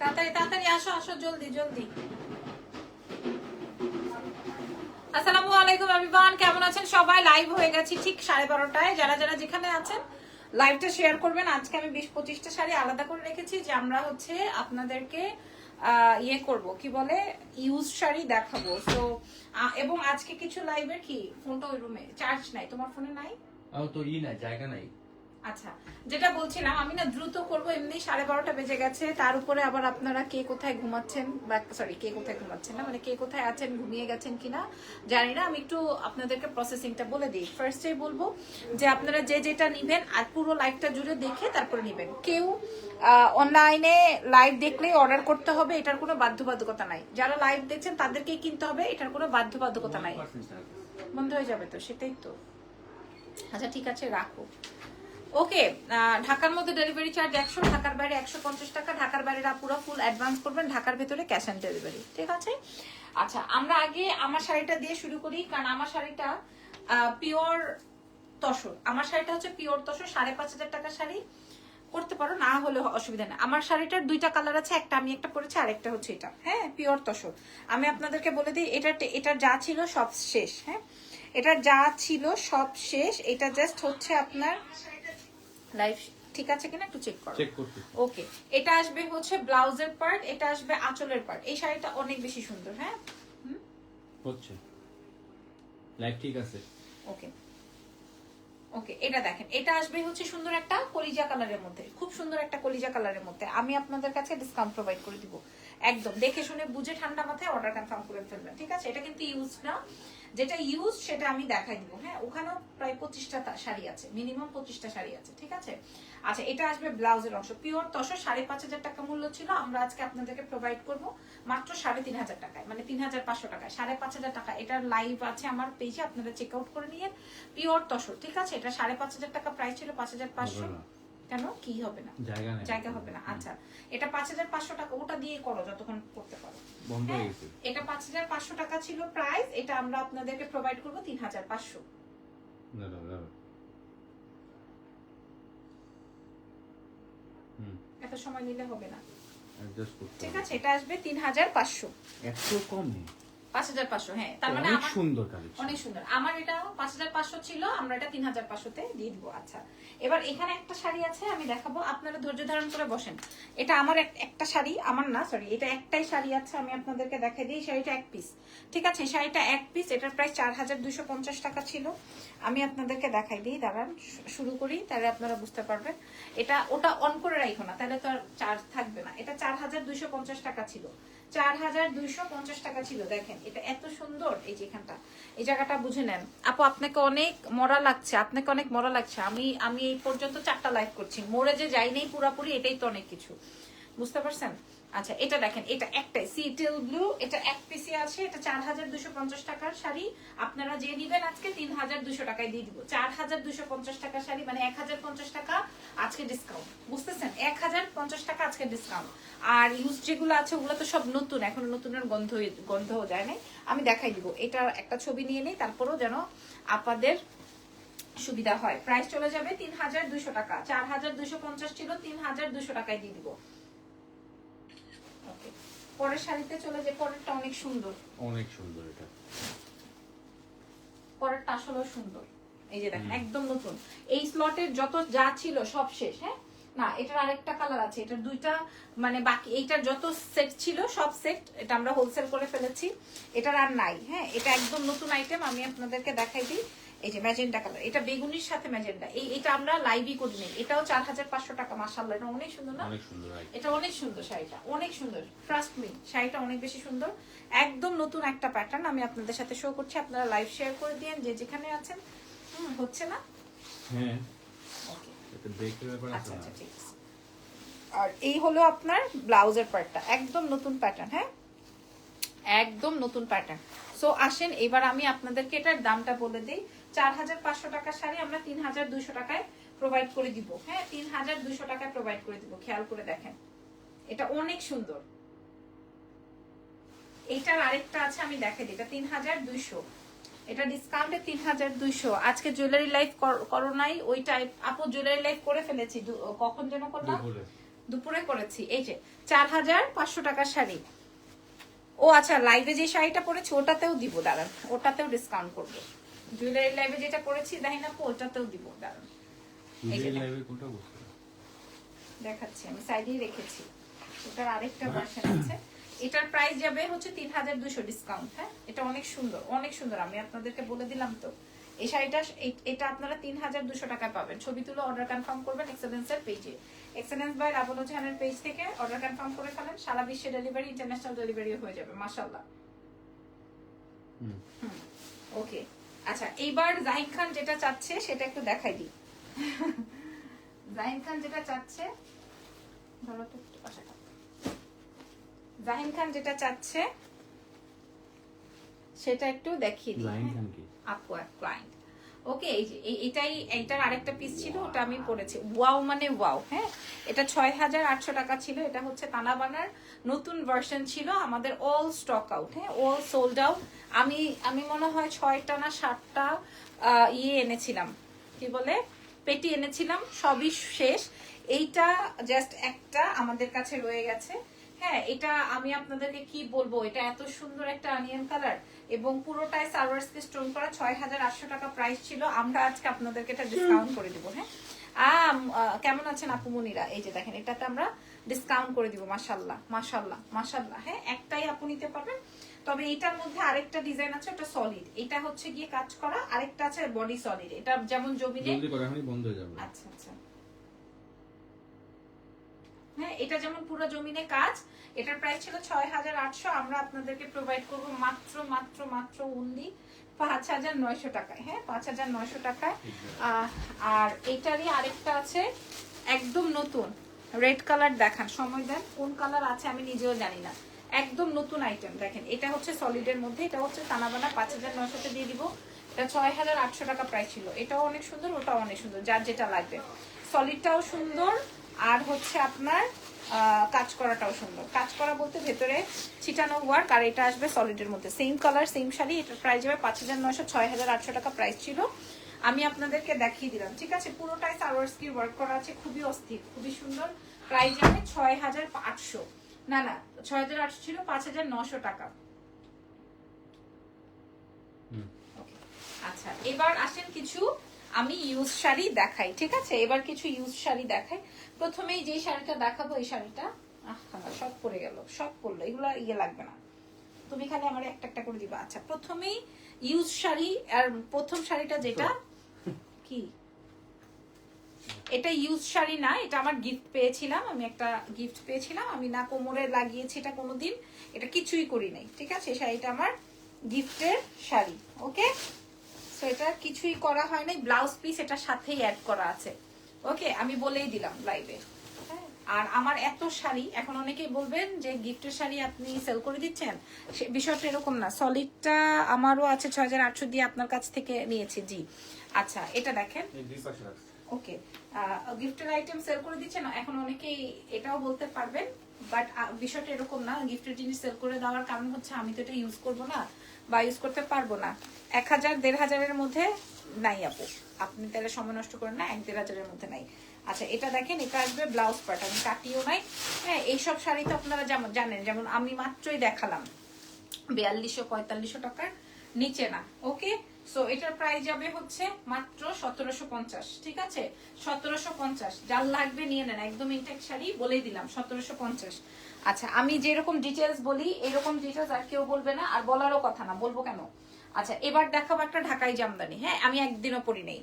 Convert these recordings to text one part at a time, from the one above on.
তাড়াতাড়ি তাড়াতাড়ি আসো আসো, জলদি জলদি। আসসালামু আলাইকুম আবিবান কেমন আছেন সবাই? লাইভ হয়ে গেছি ঠিক সাড়ে বারোটায়। যারা যারা যেখানে আছেন লাইভটা শেয়ার করবেন। আজকে আমি বিশ পঁচিশটা শাড়ি আলাদা করে রেখেছি, যে আমরা হচ্ছে আপনাদেরকে ইয়ে করব, কি বলে ইউজ শাড়ি দেখাবো। তো এবং আজকে কিছু লাইভের কি? ফোনটা ওই রুমে চার্জ নাই। তোমার ফোনে নাই? তো ই না জায়গা নাই। আচ্ছা যেটা বলছিলাম আমি না দ্রুত করব এমনি সাড়ে বারোটা বেজে গেছে। তার উপরে আবার আপনারা কে কোথায় ঘুমাচ্ছেন বা সরি কে কোথায় ঘুমাচ্ছেন না? মানে কে কোথায় আছেন ঘুমিয়ে গেছেন কিনা জানি না। আমি একটু আপনাদেরকে প্রসেসিংটা বলে দিই। ফার্স্টেই বলব যে আপনারা যে যেটা নিবেন আর পুরো লাইভটা জুড়ে দেখে তারপরে নিবেন। কেউ অনলাইনে লাইভ দেখলেই অর্ডার করতে হবে এটার কোনো বাধ্যবাধকতা নাই। যারা লাইভ দেখছেন তাদেরকেই কিনতে হবে এটার কোনো বাধ্যবাধকতা নাই। বন্ধ হয়ে যাবে তো সেটাই তো। আচ্ছা ঠিক আছে রাখো। ওকে ঢাকার মধ্যে ডেলিভারি চার্জ একশো, ঢাকার বাইরে একশো পঞ্চাশ টাকা, ঢাকার বাইরে পুরো ফুল অ্যাডভান্স করবেন, ঢাকার ভেতরে ক্যাশ অন ডেলিভারি ঠিক আছে? আচ্ছা আমরা আগে আমার শাড়িটা দিয়ে শুরু করি, কারণ আমার শাড়িটা পিওর তসর। আমার শাড়িটা হচ্ছে পিওর তসর, সাড়ে পাঁচ হাজার টাকা শাড়ি। করতে পারো, না হলে অসুবিধা নেই। আমার শাড়িটার দুইটা কালার আছে, একটা আমি একটা পরেছি, আর একটা হচ্ছে এটা। হ্যাঁ পিওর তসর। আমি আপনাদেরকে বলে দিই, এটা এটার যা ছিল সব শেষ হ্যাঁ? এটার যা ছিল সব শেষ, এটা জাস্ট হচ্ছে আপনার লাইফ ঠিক আছে কিনা একটু চেক করো। ওকে এটা আসবে হচ্ছে ব্লাউজের পার্ট এটা আসবে আঁচলের পার্ট এই শাড়িটা অনেক বেশি সুন্দর হ্যাঁ? হচ্ছে। লাইভ ঠিক আছে। ওকে ওকে এটা দেখেন। এটা আসবে হচ্ছে সুন্দর একটা কলিজা কালারের মধ্যে। খুব সুন্দর একটা কলিজা কালারের মধ্যে। আমি আপনাদের কাছে ডিসকাউন্ট প্রোভাইড করে দিব। একদম। দেখে শুনে বুঝে ঠান্ডা মাথায় অর্ডার কনফার্ম করে ফেলবেন। ঠিক আছে? এটা কিন্তু ইউজ না। যেটা ইউজ সেটা আমি দেখাই দিব। হ্যাঁ ওখানেও প্রায় পঁচিশটা শাড়ি আছে মিনিমাম পঁচিশটা শাড়ি আছে, ঠিক আছে? আচ্ছা এটা আসবে ব্লাউজের অংশ। পিওর তশো সাড়ে পাঁচ হাজার টাকা মূল্য ছিল। আমরা আজকে আপনাদেরকে প্রোভাইড করব মাত্র সাড়ে তিন হাজার টাকায় মানে তিন হাজার পাঁচশো টাকায়, সাড়ে পাঁচ হাজার টাকা। এটার লাইভ আছে আমার পেজে আপনারা চেক আউট করে নিয়ে। পিওর তসর ঠিক আছে? এটা সাড়ে পাঁচ হাজার টাকা প্রাইস ছিল, পাঁচ হাজার পাঁচশো। কেন? কি হবে না? জায়গা নেই। জায়গা হবে না। আচ্ছা এটা পাঁচ হাজার পাঁচশো টাকা ওটা দিয়ে করো যতক্ষণ করতে পারো। হয়ে এটা পাঁচ হাজার পাঁচশো টাকা ছিল প্রাইস এটা আমরা আপনাদেরকে প্রোভাইড করব তিন হাজার পাঁচশো। এত সময় নিলে হবে না। ঠিক আছে এটা আসবে তিন হাজার পাঁচশো। এত কম? নেই পাঁচ হাজার পাঁচশো হ্যাঁ তার মানে অনেক সুন্দর কালেকশন। অনেক সুন্দর। আমার এটা পাঁচ হাজার পাঁচশো ছিল আমরা এটা দিয়ে দিবো আচ্ছা। এবার এখানে একটা শাড়ি আছে আমি দেখাবো আপনারা ধৈর্য ধারণ করে বসেন। এটা আমার একটা শাড়ি আমার না সরি এটা একটাই শাড়ি আছে আমি আপনাদেরকে দেখাই দিই শাড়িটা এক পিস ঠিক আছে শাড়িটা এক পিস এটার প্রায় চার হাজার দুশো পঞ্চাশ টাকা ছিল। আমি আপনাদেরকে দেখাই দিই দাঁড়ান শুরু করি তাহলে আপনারা বুঝতে পারবেন। এটা ওটা অন করে রাখো না তাহলে তো আর চার্জ থাকবে না। এটা চার হাজার দুইশো পঞ্চাশ টাকা ছিল। চার হাজার দুইশো পঞ্চাশ টাকা ছিল, দেখেন, এটা এত সুন্দর এই যে এখানটা। এই জায়গাটা বুঝে নেন। আপু, আপনাকে অনেক মরা লাগছে, আপনাকে অনেক মরা লাগছে। আমি আমি এই পর্যন্ত চারটা লাইভ করছি। মোড়ে যে যাই নেই পুরাপুরি, এটাই তো অনেক কিছু। বুঝতে পারছেন? আচ্ছা এটা দেখেন, এটা একটাই সিটেল ব্লু এটা এক পিসি আছে, এটা চার হাজার দুশো পঞ্চাশ টাকার শাড়ি। আপনারা যে নিবেন আজকে, তিন হাজার দুশো টাকায় দিয়ে দিব। চার হাজার দুশো পঞ্চাশ টাকার শাড়ি মানে এক হাজার পঞ্চাশ টাকা আজকে ডিসকাউন্ট বুঝতেছেন? এক হাজার পঞ্চাশ টাকা আজকে ডিসকাউন্ট আর ইউজ যেগুলো আছে, ওগুলো তো সব নতুন, এখন নতুনের গন্ধ গন্ধও যায় নাই। আমি দেখাই দিব। এটা একটা ছবি নিয়ে নেই, তারপরেও যেন আপনাদের সুবিধা হয়। প্রাইস চলে যাবে তিন হাজার দুশো টাকা। চার হাজার দুশো পঞ্চাশ ছিল, তিন হাজার দুশো টাকায় দিয়ে দিব। পরের শাড়িতে চলে যে পরেরটা অনেক সুন্দর। অনেক সুন্দর এটা। পরেরটা আসলেও সুন্দর। এই যে দেখেন একদম নতুন। এই স্লটের যত যা ছিল সব শেষ হ্যাঁ? না এটার আরেকটা কালার আছে। এটার দুইটা মানে বাকি এইটার যত সেট ছিল সব সেট এটা আমরা হোলসেল করে ফেলেছি। এটার আর নাই হ্যাঁ? এটা একদম নতুন আইটেম আমি আপনাদেরকে দেখাই দিই। এই যে ম্যাজেন্টা কালার এটা বেগুনির সাথে ম্যাজেন্টা। এই এটা আমরা লাইভই করি নেই। এটাও চার হাজার পাঁচশো টাকা মাসাল্লাহ এটা অনেক সুন্দর না। এটা অনেক সুন্দর শাড়িটা অনেক সুন্দর। ট্রাস্ট মি শাড়িটা অনেক বেশি সুন্দর। একদম নতুন একটা প্যাটার্ন আমি আপনাদের সাথে শো করছি। আপনারা লাইভ শেয়ার করে দিন যে যেখানে আছেন। হুম, হচ্ছে না? হ্যাঁ। আচ্ছা আচ্ছা ঠিক আছে। আর এই হলো আপনার ব্লাউজের পার্টটা একদম নতুন প্যাটার্ন হ্যাঁ? একদম নতুন প্যাটার্ন সো আসেন এবার আমি আপনাদেরকে এটার দামটা বলে দিই। চার হাজার পাঁচশো টাকার শাড়ি আমরা তিন হাজার দুইশো টাকায় প্রোভাইড করে দিব। হ্যাঁ তিন হাজার দুইশো টাকায় প্রোভাইড করে দিব খেয়াল করে দেখেন। এটা অনেক সুন্দর। এইটার আরেকটা আছে আমি দেখে দিই। এটা তিন হাজার দুইশো। এটা ডিসকাউন্টে তিন হাজার দুইশো। আজকে জুয়েলারি লাইফ করো নাই ওই টাইপ আপু জুয়েলারি লাইফ করে ফেলেছি। কখন যেন করলাম? দুপুরে। দুপুরে করেছি। এই যে চার হাজার পাঁচশো টাকার শাড়ি। ও আচ্ছা লাইভে যে শাড়িটা পরেছি ওটাতেও দিব দাঁড়ান। ওটাতেও ডিসকাউন্ট করব। জুয়েলারি লাইভে যেটা করেছি দেখি না ওটাতেও দিব দাঁড়ান দেখাচ্ছি আমি সাইডেই রেখেছি। এটার আরেকটা ভার্সন আছে। এটার প্রাইস যাবে হচ্ছে তিন হাজার দুশো ডিসকাউন্ট হ্যাঁ? এটা অনেক সুন্দর অনেক সুন্দর আমি আপনাদেরকে বলে দিলাম তো। এই শাড়িটা এটা আপনারা তিন হাজার দুশো টাকায় পাবেন। ছবি তুলে অর্ডার কনফার্ম করবেন এক্সেলেন্সের পেজে এক্সেলেন্স বাই রাবল জাহানের পেজ থেকে অর্ডার কনফার্ম করে ফেলেন সারা বিশ্বে ডেলিভারি ইন্টারন্যাশনাল ডেলিভারি হয়ে যাবে মাশাল্লাহ হুম। ওকে আচ্ছা এইবার জাহিদ খান যেটা চাচ্ছে সেটা একটু দেখাই দিই জাহিদ খান যেটা চাচ্ছে ধরো তো একটু পাশে থাকো। খান যেটা চাচ্ছে সেটা একটু দেখিয়ে দিই হ্যাঁ? খান কি ক্লায়েন্ট ওকে এটাই, এইটার আরেকটা পিস ছিল, ওটা আমি পড়েছি। ওয়াও মানে ওয়াও হ্যাঁ? এটা ছয় হাজার আটশো টাকা ছিল, এটা হচ্ছে তানাবানার নতুন ভার্সন ছিল আমাদের অল স্টক আউট হ্যাঁ? অল সোল্ড আউট আমি আমি মনে হয় ছয়টা না সাতটা ইয়ে এনেছিলাম। কি বলে? পেটি এনেছিলাম, সবই শেষ। এইটা জাস্ট একটা আমাদের কাছে রয়ে গেছে। হ্যাঁ এটা আমি আপনাদেরকে কি বলব? এটা এত সুন্দর একটা অনিয়ন কালার এবং পুরোটাই সার্ভার্সকে স্টোন করা ছয় হাজার আটশো টাকা প্রাইস ছিল। আমরা আজকে আপনাদেরকে এটা ডিসকাউন্ট করে দিব হ্যাঁ? কেমন আছেন আপু মুনিরা? এই যে দেখেন এটাতে আমরা ডিসকাউন্ট করে দিব মাশাল্লাহ মাশাল্লাহ মাশাল্লাহ হ্যাঁ? একটাই আপু নিতে পারবেন। তবে এটার মধ্যে আরেকটা ডিজাইন আছে ওটা সলিড এটা হচ্ছে গিয়ে কাজ করা আরেকটা আছে বডি সলিড এটা যেমন জমিনে জলদি বন্ধ হয়ে যাবে। আচ্ছা আচ্ছা। হ্যাঁ এটা যেমন পুরো জমিনে কাজ এটার প্রাইস ছিল ছয় হাজার আটশো আমরা আপনাদেরকে প্রোভাইড করব মাত্র মাত্র মাত্র উনলি পাঁচ হাজার নয়শো টাকায় হ্যাঁ পাঁচ হাজার নয়শো টাকায়। আর এটারই আরেকটা আছে একদম নতুন রেড কালার দেখান সময় দেন কোন কালার আছে আমি নিজেও জানি না। একদম নতুন আইটেম দেখেন এটা হচ্ছে সলিডের মধ্যে এটা হচ্ছে তানাবানা পাঁচ হাজার নয়শোতে দিয়ে দিব এটা ছয় হাজার আটশো টাকা প্রাইস ছিল এটাও অনেক সুন্দর ওটাও অনেক সুন্দর যার যেটা লাগবে। সলিডটাও সুন্দর আর হচ্ছে আপনার কাজ করাটাও সুন্দর। কাজ করা বলতে ভেতরে ছিটানো ওয়ার্ক আর এটা আসবে সলিডের মধ্যে। সেম কালার সেম শাড়ি এটার প্রাইস যাবে পাঁচ হাজার নয়শো ছয় হাজার আটশো টাকা প্রাইস ছিল। আমি আপনাদেরকে দেখিয়ে দিলাম ঠিক আছে? পুরোটাই সার্ভার্সকি ওয়ার্ক করা আছে খুবই অস্থির খুবই সুন্দর। প্রাইস যাবে ছয় হাজার আটশো না না ছয় হাজার আটশো ছিল পাঁচ হাজার নশো টাকা। আচ্ছা এবার আসেন কিছু আমি ইউজ শাড়ি দেখাই, ঠিক আছে? এবার কিছু ইউজ শাড়ি দেখাই। প্রথমেই যে শাড়িটা দেখাবো, এই শাড়িটা সব পরে গেল, সব পড়ল, এগুলো ইয়ে লাগবে না। তুমি খালি আমার একটা একটা করে দিবা। আচ্ছা প্রথমেই ইউজ শাড়ি, আর প্রথম শাড়িটা যেটা, কি? এটা ইউজ শাড়ি না, এটা আমার গিফট পেয়েছিলাম, আমি একটা গিফট পেয়েছিলাম, আমি না কোমরে লাগিয়েছি এটা কোনোদিন, এটা কিছুই করি নাই, ঠিক আছে? শাড়িটা আমার গিফটের শাড়ি ওকে সো এটা কিছুই করা হয় নাই। ব্লাউজ পিস এটার সাথেই অ্যাড করা আছে। ওকে আমি বলেই দিলাম লাইভে আর আমার এত শাড়ি এখন অনেকেই বলবেন যে গিফটের শাড়ি আপনি সেল করে দিচ্ছেন? সে বিষয়টা এরকম না। সলিডটা আমারও আছে ছয় হাজার আটশো দিয়ে আপনার কাছ থেকে নিয়েছি জি। আচ্ছা এটা দেখেন। ওকে গিফটের আইটেম সেল করে দিচ্ছেন? এখন অনেকেই এটাও বলতে পারবেন বাট বিষয়টা এরকম না। গিফটের জিনিস সেল করে দেওয়ার কারণ হচ্ছে আমি তো এটা ইউজ করব না। বা ইউজ করতে পারব না। এক হাজার, দেড় হাজারের মধ্যে নাই আপু। আপনি তাহলে সময় নষ্ট করেন না, এক, দেড় হাজারের মধ্যে নাই। আচ্ছা এটা দেখেন, এটা আসবে ব্লাউজ পার্ট আমি কাটিও নাই। হ্যাঁ এইসব শাড়ি তো আপনারা যেমন জানেন, যেমন আমি মাত্রই দেখালাম। বিয়াল্লিশশো পঁয়তাল্লিশশো টাকার, নিচে না ওকে সো এটার প্রাইস যাবে হচ্ছে মাত্র সতেরোশো পঞ্চাশ, ঠিক আছে? সতেরোশো পঞ্চাশ, যার লাগবে নিয়ে নেন, একদম ইনটেক শাড়ি বলেই দিলাম, সতেরোশো পঞ্চাশ। আচ্ছা আমি যেরকম ডিটেলস বলি, এরকম ডিটেলস আর কেউ বলবে না, আর বলারও কথা না, বলব কেন? আচ্ছা এবার দেখাবো একটা ঢাকাই জামদানি হ্যাঁ? আমি একদিনও পরি নেই।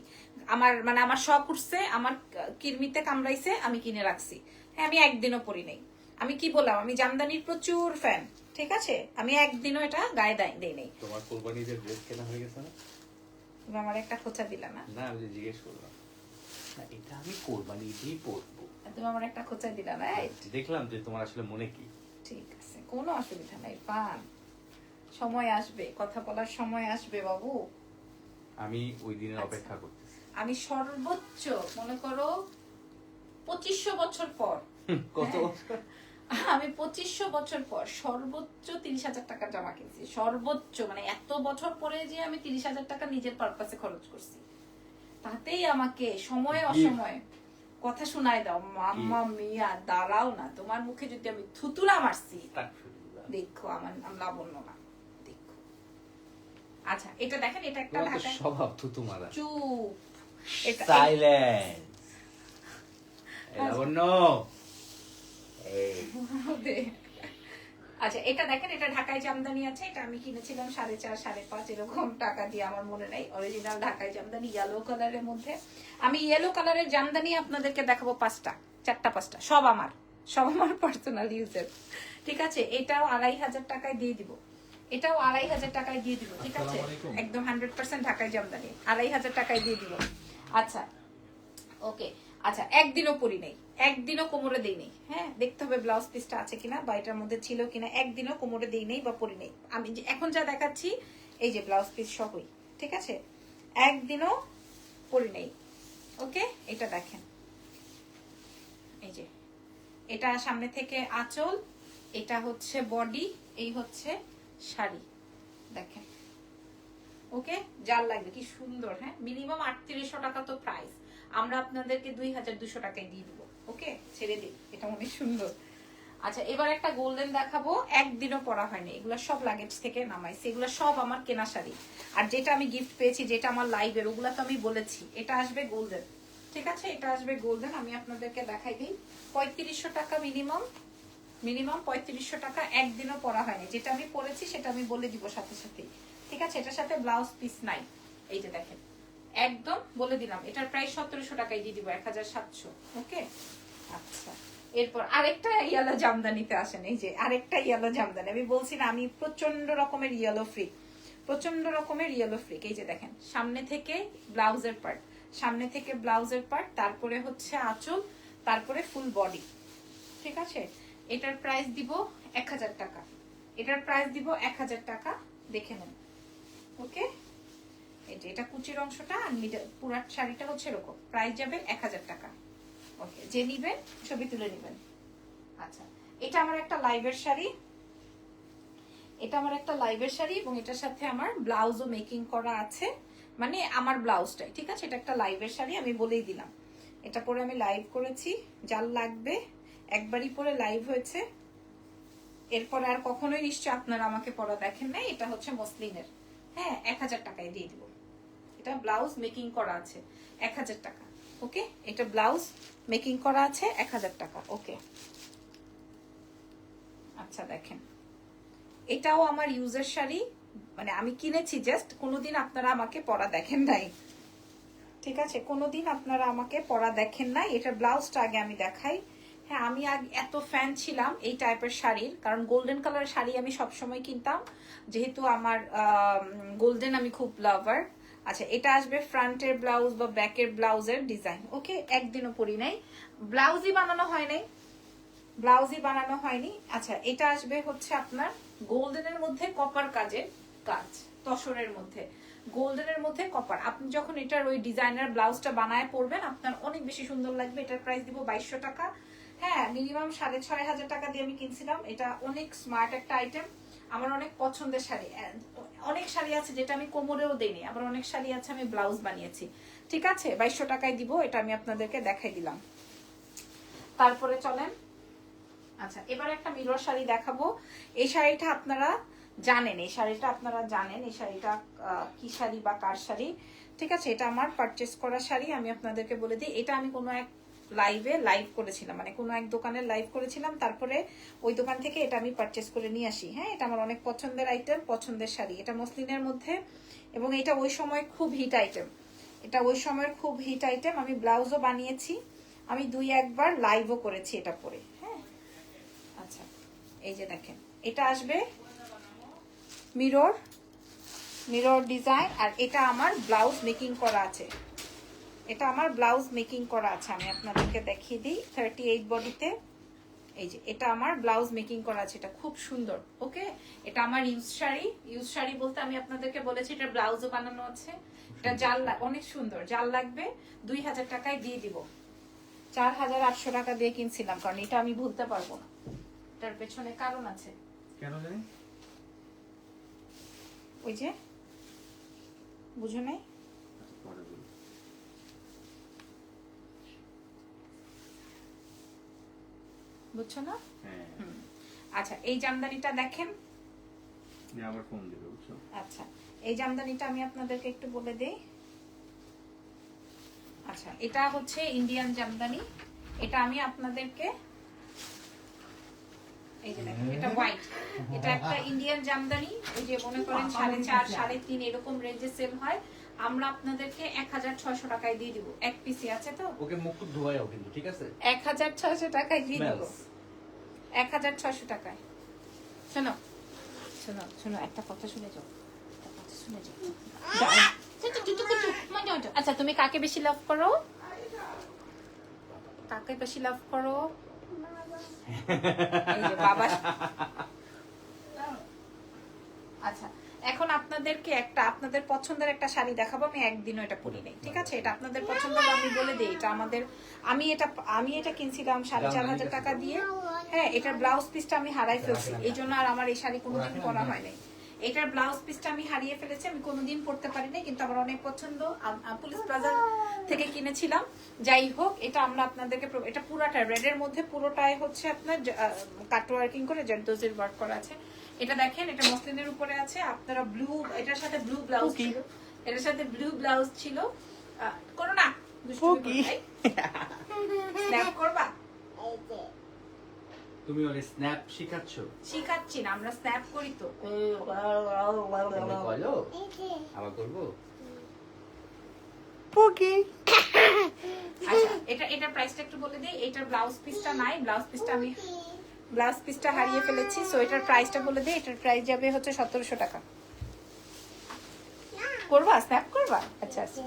আমার মানে আমার শখ উঠছে, আমার কিরমিতে কামড়াইছে, আমি কিনে রাখছি। হ্যাঁ আমি একদিনও পরি নেই। আমি কি বললাম, আমি জামদানির প্রচুর ফ্যান ঠিক আছে? আমি একদিনও এটা গায়ে দেয় নেই। তোমার কোরবানিদের ড্রেস কেনা হয়ে গেছে না? তুমি আমার একটা খোঁচা দিলা না? না আমি জিজ্ঞেস করলাম। না এটা আমি কোরবানি দিয়েই পরবো। তুমি আমার একটা খোঁচা দিলা না দেখলাম যে তোমার আসলে মনে কি। ঠিক আছে কোনো অসুবিধা নাই পান। সময় আসবে কথা বলার সময় আসবে বাবু। আমি ওই দিনের আচ্ছা। অপেক্ষা করতেছি। আমি সর্বোচ্চ মনে করো পঁচিশশো বছর পর। কত হ্যাঁ। বছর? আমি পঁচিশশো বছর পর সর্বোচ্চ তিরিশ হাজার টাকার জামা কিনছি। সর্বোচ্চ মানে এত বছর পরে যে আমি তিরিশ হাজার টাকা নিজের পারপাসে খরচ করছি। তাতেই আমাকে সময়ে. অসময়ে কথা শোনায় দাও মাম্মা মিয়া দাঁড়াও না তোমার মুখে যদি আমি থুতুরা মারছি দেখো আমার নাম লাবণ্য না দেখো। আচ্ছা এটা দেখেন এটা একটা স্বভাব থুতু মারা। চুপ। এটা সাইলেন্স লাবণ্য। আচ্ছা এটা দেখেন এটা ঢাকায় জামদানি আছে এটা আমি কিনেছিলাম সাড়ে চার সাড়ে পাঁচ এরকম টাকা দিয়ে আমার মনে নাই। অরিজিনাল ঢাকায় জামদানি ইয়েলো কালারের মধ্যে। আমি ইয়েলো কালারের জামদানি আপনাদেরকে দেখাবো পাঁচটা চারটা পাঁচটা সব আমার সব আমার পার্সোনাল ইউজের ঠিক আছে? এটাও আড়াই হাজার টাকায় দিয়ে দিব। এটাও আড়াই হাজার টাকায় দিয়ে দিব ঠিক আছে? একদম হান্ড্রেড পার্সেন্ট ঢাকায় জামদানি আড়াই হাজার টাকায় দিয়ে দিব। আচ্ছা ওকে। আচ্ছা একদিনও পরি নেই। একদিনও কোমরে দেই নেই। হ্যাঁ দেখতে হবে ব্লাউজ পিসটা আছে কিনা বা এটার মধ্যে ছিল কিনা। একদিনও কোমরে দেই নেই বা পরি নেই। আমি এখন যা দেখাচ্ছি, এই যে ব্লাউজ পিস সহই ঠিক আছে? একদিনও পরি নেই। ওকে? এটা দেখেন। এই যে, এটা সামনে থেকে আঁচল, এটা হচ্ছে বডি এই হচ্ছে শাড়ি। দেখেন। ওকে? যার লাগবে, কি সুন্দর হ্যাঁ? মিনিমাম আটত্রিশশো টাকা তো প্রাইস আমরা আপনাদেরকে দুই হাজার দুশো টাকায় দিয়ে দিব। ওকে ছেড়ে দিই এটা অনেক সুন্দর। আচ্ছা এবার একটা গোল্ডেন দেখাবো। একদিনও পরা হয়নি। এগুলো সব লাগেজ থেকে নামাইছি। এগুলো সব আমার কেনা শাড়ি। আর যেটা আমি গিফট পেয়েছি, যেটা আমার লাইভের ওগুলো তো আমি বলেছি। এটা আসবে গোল্ডেন ঠিক আছে? এটা আসবে গোল্ডেন আমি আপনাদেরকে দেখাই দিই। পঁয়ত্রিশশো টাকা মিনিমাম মিনিমাম পঁয়ত্রিশশো টাকা একদিনও পরা হয়নি। যেটা আমি পরেছি, সেটা আমি বলে দিব সাথে সাথে ঠিক আছে? এটার সাথে ব্লাউজ পিস নাই। এই যে দেখেন। একদম বলে দিলাম। এটার প্রায় সতেরোশো টাকায় দিয়ে দিব, এক হাজার সাতশো। ওকে? আচ্ছা। এরপর আরেকটা ইয়ালো জামদানিতে আসেন। এই যে আরেকটা ইয়ালো জামদানি। আমি বলছি না, আমি প্রচণ্ড রকমের ইয়েলো ফ্রিক প্রচণ্ড রকমের ইয়েলো ফ্রিক এই যে দেখেন, সামনে থেকে ব্লাউজের পার্ট সামনে থেকে ব্লাউজের পার্ট তারপরে হচ্ছে আঁচল, তারপরে ফুল বডি ঠিক আছে? এটার প্রাইস দিব এক হাজার টাকা। এটার প্রাইস দিব এক হাজার টাকা। দেখে নেন। ওকে? যে, এটা কুচির অংশটা আর মিডল পুরা শাড়িটা হচ্ছে এরকম। প্রাইস যাবে এক হাজার টাকা। ওকে যে নিবেন, ছবি তুলে নেবেন। আচ্ছা এটা আমার একটা লাইভের শাড়ি। এটা আমার একটা লাইভের শাড়ি এবং এটার সাথে আমার ব্লাউজও মেকিং করা আছে। মানে আমার ব্লাউজটাই, ঠিক আছে? এটা একটা লাইভের শাড়ি, আমি বলেই দিলাম। এটা পরে আমি লাইভ করেছি, যার লাগবে। একবারই পরে লাইভ হয়েছে। এরপর আর কখনোই নিশ্চয় আপনারা আমাকে পড়া দেখেন নাই। এটা হচ্ছে মসলিনের। হ্যাঁ এক হাজার টাকায় দিয়ে দিব। এটা ব্লাউজ মেকিং করা আছে, এক হাজার টাকা। ওকে? এটা ব্লাউজ মেকিং করা আছে, এক হাজার টাকা। ওকে? আচ্ছা দেখেন। এটাও আমার ইউজার শাড়ি। মানে আমি কিনেছি জাস্ট কোনোদিন আপনারা আমাকে পরা দেখেন নাই। ঠিক আছে? কোনোদিন আপনারা আমাকে পরা দেখেন নাই। এটার ব্লাউজটা আগে আমি দেখাই। হ্যাঁ আমি আগে, এত ফ্যান ছিলাম এই টাইপের শাড়ির, কারণ গোল্ডেন কালারের শাড়ি আমি সবসময় কিনতাম। যেহেতু আমার গোল্ডেন আমি খুব লাভার আচ্ছা এটা আসবে ফ্রন্টের ব্লাউজ বা ব্যাকের ব্লাউজের ডিজাইন। ওকে, একদিনও পরি নাই। ব্লাউজই বানানো হয় নাই। ব্লাউজই বানানো হয়নি। আচ্ছা এটা আসবে হচ্ছে আপনার গোল্ডেনের মধ্যে কপার কাজের কাজ, তসরের মধ্যে। গোল্ডেনের মধ্যে কপার। আপনি যখন এটার ওই ডিজাইনার ব্লাউজটা বানায় পরবেন, আপনার অনেক বেশি সুন্দর লাগবে। এটার প্রাইস দিব বাইশশো টাকা। হ্যাঁ মিনিমাম সাড়ে ছয় হাজার টাকা দিয়ে আমি কিনছিলাম। এটা অনেক স্মার্ট একটা আইটেম আমার অনেক পছন্দের শাড়ি। অনেক শাড়ি আছে যেটা আমি কোমরেও দেইনি, আবার অনেক শাড়ি আছে আমি ব্লাউজ বানিয়েছি। ঠিক আছে? বাইশশো টাকায় দিব, এটা আমি আপনাদেরকে দেখাই দিলাম। তারপরে চলেন। আচ্ছা এবার একটা মিরর শাড়ি দেখাবো। এই শাড়িটা আপনারা জানেন, এই শাড়িটা আপনারা জানেন, এই শাড়িটা কি শাড়ি বা কার শাড়ি? ঠিক আছে? এটা আমার পারচেস করা শাড়ি, আমি আপনাদেরকে বলে দিই। এটা আমি কোনো এক লাইভে লাইভ করেছিলাম। মানে কোনো এক দোকানে লাইভ করেছিলাম, তারপরে ওই দোকান থেকে এটা আমি পারচেস করে নিয়ে আসি। হ্যাঁ এটা আমার অনেক পছন্দের আইটেম পছন্দের শাড়ি। এটা মসলিনের মধ্যে, এবং এটা ওই সময় খুব হিট আইটেম এটা ওই সময়ের খুব হিট আইটেম আমি ব্লাউজও বানিয়েছি। আমি দুই একবার লাইভও করেছি এটা পরে। হ্যাঁ। আচ্ছা এই যে দেখেন। এটা আসবে মিরর মিরর ডিজাইন আর এটা আমার ব্লাউজ মেকিং করা আছে। এটা আমার ব্লাউজ মেকিং করা আছে আমি আপনাদেরকে দেখিয়ে দিই। থার্টি এইট বডিতে এই যে এটা আমার ব্লাউজ মেকিং করা আছে এটা খুব সুন্দর ওকে? এটা আমার ইউজ শাড়ি। ইউজ শাড়ি বলতে আমি আপনাদেরকে বলেছি এটা ব্লাউজও বানানো আছে। এটা জাল অনেক সুন্দর জাল লাগবে দুই হাজার টাকায় দিয়ে দিব। চার হাজার আটশো টাকা দিয়ে কিনছিলাম কারণ এটা আমি ভুলতে পারব না। এটার পেছনে কারণ আছে। কেন জানি? ওই যে বুঝো নাই পরে বলি। বুঝছ না? হ্যাঁ। আচ্ছা এই জামদানিটা দেখেন। আবার ফোন দিবে বুঝছ? আচ্ছা এই জামদানিটা আমি আপনাদেরকে একটু বলে দেই। আচ্ছা এটা হচ্ছে ইন্ডিয়ান জামদানি। এটা আমি আপনাদেরকে এই যে দেখেন এটা হোয়াইট এটা একটা ইন্ডিয়ান জামদানি। ওই যে মনে করেন সাড়ে চার সাড়ে তিন এরকম রেঞ্জে সেল হয়। আমরা আপনাদেরকে এক হাজার ছয়শো টাকায় দিয়ে দিব। এক পিসি আছে তো? ওকে মুখ টুক ধোয়াও কিন্তু ঠিক আছে? এক হাজার ছয়শো টাকায় দিয়ে দিব। এক হাজার ছয়শো টাকায়। শোনো শোনো শোনো একটা কথা শুনে যাও। একটা কথা শুনে। আচ্ছা তুমি কাকে বেশি লাভ করো? কাকে বেশি লাভ করো? বাবা। আচ্ছা এখন আপনাদেরকে একটা, আপনাদের পছন্দের একটা শাড়ি দেখাবো, আমি একদিনও এটা পরি নাই ঠিক আছে? এটা আপনাদের পছন্দ আমি বলে দিই, এটা আমাদের, আমি এটা আমি এটা কিনছিলাম সাড়ে চার হাজার টাকা দিয়ে। হ্যাঁ এটার ব্লাউজ পিসটা আমি হারাই ফেলছি, এই জন্য আর আমার এই শাড়ি কোনোদিন পরা হয় নাই এটার ব্লাউজ পিসটা আমি হারিয়ে ফেলেছি, আমি কোনোদিন পরতে পারি নাই কিন্তু আমার অনেক পছন্দ পুলিশ প্লাজা থেকে কিনেছিলাম। যাই হোক, এটা আমরা আপনাদেরকে এটা পুরাটা, রেডের মধ্যে পুরোটাই হচ্ছে আপনার কাট ওয়ার্কিং করে জেন্টোজের ওয়ার্ক করা আছে। এটা দেখেন এটা মসলিনের উপরে আছে আপনারা ব্লু এটার সাথে ব্লু ব্লাউজ ছিল। এটার সাথে ব্লু ব্লাউজ ছিল। করো না। Snap করবা? তুমি ওরে স্ন্যাপ শিখাচ্ছ? শিখাচ্ছি না আমরা স্ন্যাপ করি তো। বলো। আবার করব? আচ্ছা এটা এটার প্রাইসটা একটু বলে দিই। এটার ব্লাউজ পিসটা নাই ব্লাউজ পিসটা আমি ব্লাউজ পিসটা হারিয়ে ফেলেছি সো এটার প্রাইসটা বলে দিই এটার প্রাইস যাবে হচ্ছে সতেরোশো টাকা। করবা? স্ন্যাপ করবা? আচ্ছা আচ্ছা।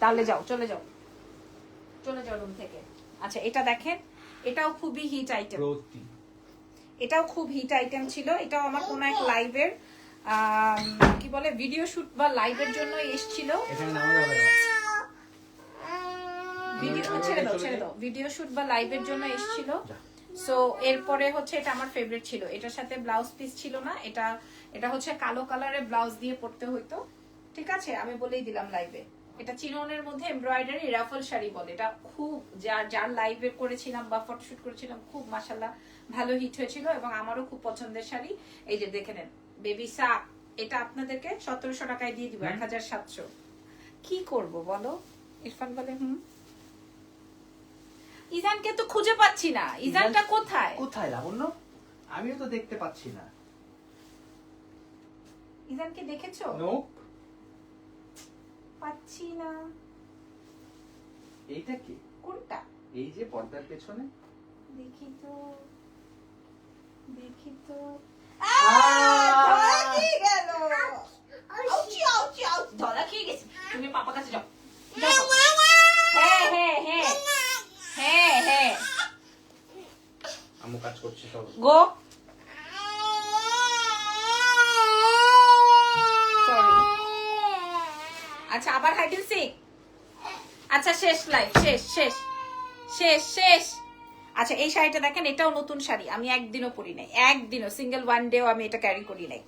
তাহলে যাও চলে যাও। চলে যাও রুম থেকে। আচ্ছা এটা দেখেন এটাও খুবই হিট আইটেম এটাও খুব হিট আইটেম ছিল। এটাও আমার কোনো এক লাইভের কি বলে ভিডিও শুট বা লাইভের জন্য এসছিল। ভিডিও ছেড়ে দাও ছেড়ে দাও। ভিডিও শুট বা লাইভের জন্য এসেছিল। সো এরপরে হচ্ছে এটা আমার ফেভারিট ছিল। এটার সাথে ব্লাউজ পিস ছিল না। এটা এটা হচ্ছে কালো কালারের ব্লাউজ দিয়ে পড়তে হইতো। ঠিক আছে? আমি বলেই দিলাম লাইভে এটা চিননের মধ্যে এমব্রয়ডারি রাফল শাড়ি বলে। এটা খুব যার যার লাইভে করেছিলাম বা ফটোশুট করেছিলাম খুব মাসাল্লাহ ভালো হিট হয়েছিল এবং আমারও খুব পছন্দের শাড়ি। এই যে দেখে নেন। বেবি সা এটা আপনাদেরকে সতেরোশো টাকায় দিয়ে দিব এক হাজার সাতশো। কি করব বলো? ইরফান বলে হুম। ইজানকে তো খুঁজে পাচ্ছি না। ইজানটা কোথায়? কোথায় লাবণ্য আমিও তো দেখতে পাচ্ছি না। ইজানকে দেখেছ? নোপ পাচ্ছি না। এইটা কি? কোনটা? এই যে পর্দার পেছনে? দেখি তো। দেখি তো। ধরা খেয়ে গেছে। তুমি পাপা কাছে যাও। যাও। হ্যাঁ হ্যাঁ হ্যাঁ। হ্যাঁ হ্যাঁ। কাজ করছে সব গো। আচ্ছা আবার হাইড এন্ড সিক আচ্ছা শেষ লাইফ শেষ শেষ। শেষ শেষ। আচ্ছা এই শাড়িটা দেখেন এটাও নতুন শাড়ি। আমি একদিনও পরি নাই। একদিনও সিঙ্গেল ওয়ান ডেও আমি এটা ক্যারি করি নাই।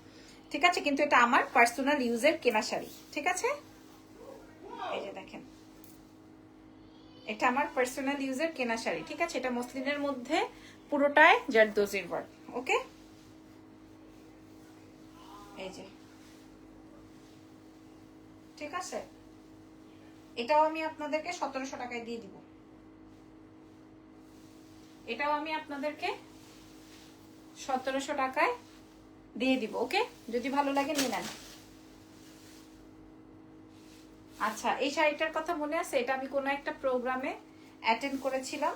ঠিক আছে? কিন্তু এটা আমার পার্সোনাল ইউজের কেনা শাড়ি। ঠিক আছে? এই যে দেখেন। এটা আমার পার্সোনাল ইউজের কেনা শাড়ি, ঠিক আছে? এটা মসলিনের মধ্যে পুরোটাই জারদোজির ওয়ার্ক ওকে এই যে। ঠিক আছে? এটাও আমি আপনাদেরকে সতেরোশো টাকায় দিয়ে দিব। এটাও আমি আপনাদেরকে সতেরোশো টাকায় দিয়ে দিব ওকে যদি ভালো লাগে নিয়ে নেন। আচ্ছা এই শাড়িটার কথা মনে আছে? এটা আমি কোনো একটা প্রোগ্রামে অ্যাটেন্ড করেছিলাম।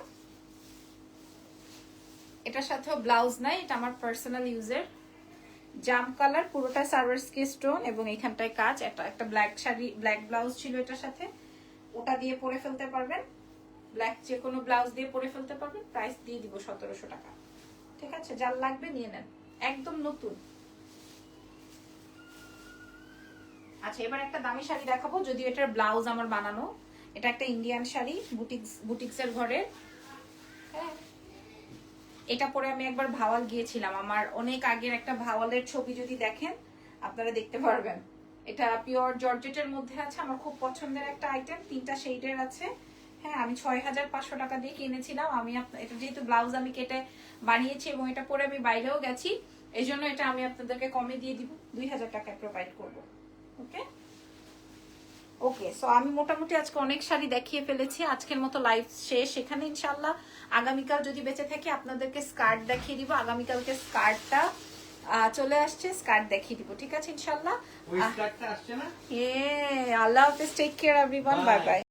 এটার সাথেও ব্লাউজ নাই, এটা আমার পার্সোনাল ইউজের জাম কালার পুরোটা সার্ভার স্কি স্টোন এবং এখানটায় কাজ। একটা একটা ব্ল্যাক শাড়ি ব্ল্যাক ব্লাউজ ছিল এটার সাথে। ওটা দিয়ে পরে ফেলতে পারবেন। ব্ল্যাক যে কোনো ব্লাউজ দিয়ে পরে ফেলতে পারবেন। প্রাইস দিয়ে দিব সতেরোশো টাকা। ঠিক আছে? যার লাগবে নিয়ে নেন। একদম নতুন। আচ্ছা এবার একটা দামি শাড়ি দেখাবো, যদিও এটার ব্লাউজ আমার বানানো। এটা একটা ইন্ডিয়ান শাড়ি, বুটিক্স, বুটিক্সের ঘরের হ্যাঁ। এটা পরে আমি একবার ভাওয়াল গিয়েছিলাম। আমার অনেক আগের একটা ভাওয়ালের ছবি যদি দেখেন, আপনারা দেখতে পারবেন। এটা পিওর জর্জেটের মধ্যে আছে, আমার খুব পছন্দের একটা আইটেম তিনটা শেডের আছে। হ্যাঁ আমি ছয় হাজার পাঁচশো টাকা দিয়ে কিনেছিলাম। আমি এটা যেহেতু ব্লাউজ আমি কেটে বানিয়েছি এবং এটা পরে আমি বাইরেও গেছি এই জন্য এটা আমি আপনাদেরকে কমে দিয়ে দিব। দুই হাজার টাকায় প্রোভাইড করব। ওকে ওকে সো আমি মোটামুটি আজকে অনেক শাড়ি দেখিয়ে ফেলেছি। আজকের মতো লাইভ শেষ। এখানে ইনশাল্লাহ আগামীকাল যদি বেঁচে থাকি আপনাদেরকে স্কার্ট দেখিয়ে দিব। আগামীকালকে স্কার্টটা চলে আসছে। স্কার্ট দেখিয়ে দিব ঠিক আছে ইনশাল্লাহ ওই স্কার্টটা আসছে না? এ আল্লাহ হাফেজ take care everyone bye bye